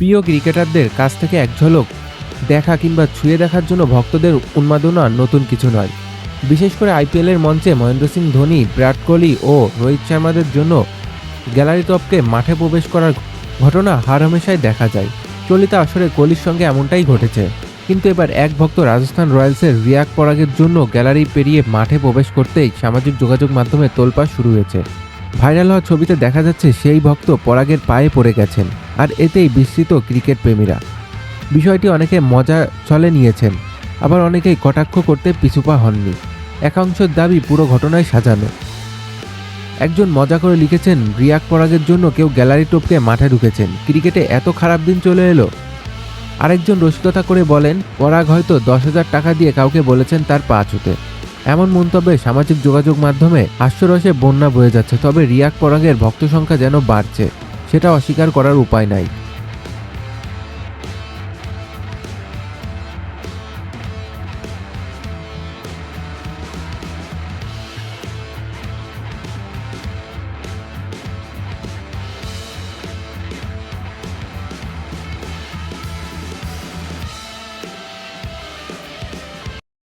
প্রিয় ক্রিকেটারদের কাছ থেকে এক ঝলক, দেখা কিংবা ছুঁয়ে দেখার জন্য ভক্তদের উন্মাদনা নতুন কিছু নয়। বিশেষ করে আইপিএলের মঞ্চে মহেন্দ্র সিং ধোনি, বিরাট কোহলি ও রোহিত শর্মাদের জন্য গ্যালারি টপকে মাঠে প্রবেশ করার ঘটনা হারহামেশাই দেখা যায়। চলিত আসরে কোহলির সঙ্গে এমনটাই ঘটেছে। কিন্তু এবার এক ভক্ত রাজস্থান রয়্যালসের রিয়াক পরাগের জন্য গ্যালারি পেরিয়ে মাঠে প্রবেশ করতেই সামাজিক যোগাযোগ মাধ্যমে তোলপাড় শুরু হয়েছে। ভাইরাল হওয়া ছবিতে দেখা যাচ্ছে সেই ভক্ত পরাগের পায়ে পড়ে গেছেন আর এতেই বিস্মিত ক্রিকেট প্রেমীরা। বিষয়টি অনেকে মজা চলে নিয়েছেন, আবার অনেকেই কটাক্ষ করতে পিছুপা হননি। একাংশের দাবি পুরো ঘটনায় সাজানো। একজন মজা করে লিখেছেন, রিয়াক পরাগের জন্য কেউ গ্যালারি টপকে মাঠে ঢুকেছেন। ক্রিকেটে এত খারাপ দিন চলে এলো। আরেকজন রসিকতা করে বলেন, পরাগ হয়তো দশ হাজার টাকা দিয়ে কাউকে বলেছেন তার পা ছুতে। এমন মন্তব্যে সামাজিক যোগাযোগ মাধ্যমে হাস্যরসে বন্যা বয়ে যাচ্ছে, তবে রিয়াক পরাগের ভক্ত সংখ্যা যেন বাড়ছে সেটা অস্বীকার করার উপায় নাই।